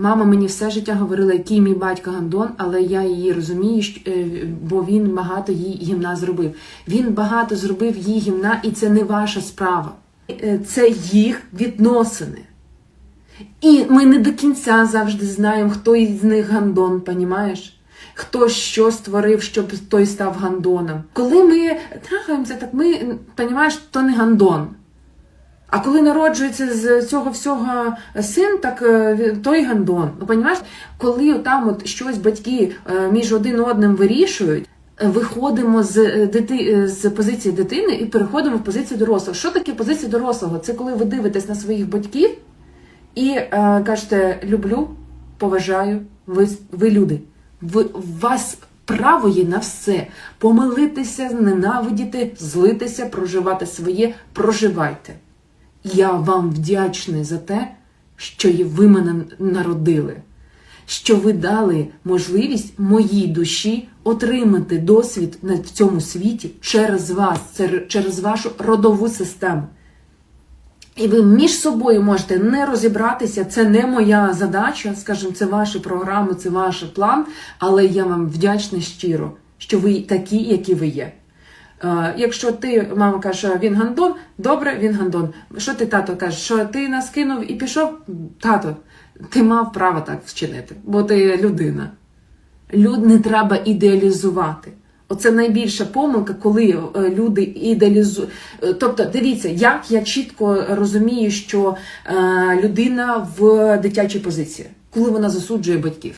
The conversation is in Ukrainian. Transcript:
Мама мені все життя говорила, який мій батько гандон, але я її розумію, е, бо він багато їй гімна зробив. Він багато зробив їй гімна, і це не ваша справа. Е, Це їх відносини. І ми не до кінця завжди знаємо, хто із них гандон, понімаєш? Хто що створив, щоб той став гандоном. Коли ми трахаємося, так ми, понімаєш, то не гандон. А коли народжується з цього всього син, так е, той гандон. Ну, понімаєш, коли там от щось батьки е, між один одним вирішують, е, виходимо з, дити, з позиції дитини і переходимо в позицію дорослого. Що таке позиція дорослого? Це коли ви дивитесь на своїх батьків і е, кажете люблю, поважаю, ви, ви люди. Ви, вас право є на все. Помилитися, ненавидіти, злитися, проживати своє, проживайте. Я вам вдячний за те, що ви мене народили, що ви дали можливість моїй душі отримати досвід на цьому світі через вас, через вашу родову систему. І ви між собою можете не розібратися, це не моя задача, скажімо, це ваші програми, це ваш план, але я вам вдячна щиро, що ви такі, які ви є. Е, Якщо ти, мама каже, він гандон, добре, він гандон. Що ти, тато, кажеш, що ти нас кинув і пішов? Тато, ти мав право так вчинити, бо ти людина. Люд не треба ідеалізувати. Оце найбільша помилка, коли е, люди ідеалізують. Тобто, дивіться, як я чітко розумію, що е, людина в дитячій позиції, коли вона засуджує батьків.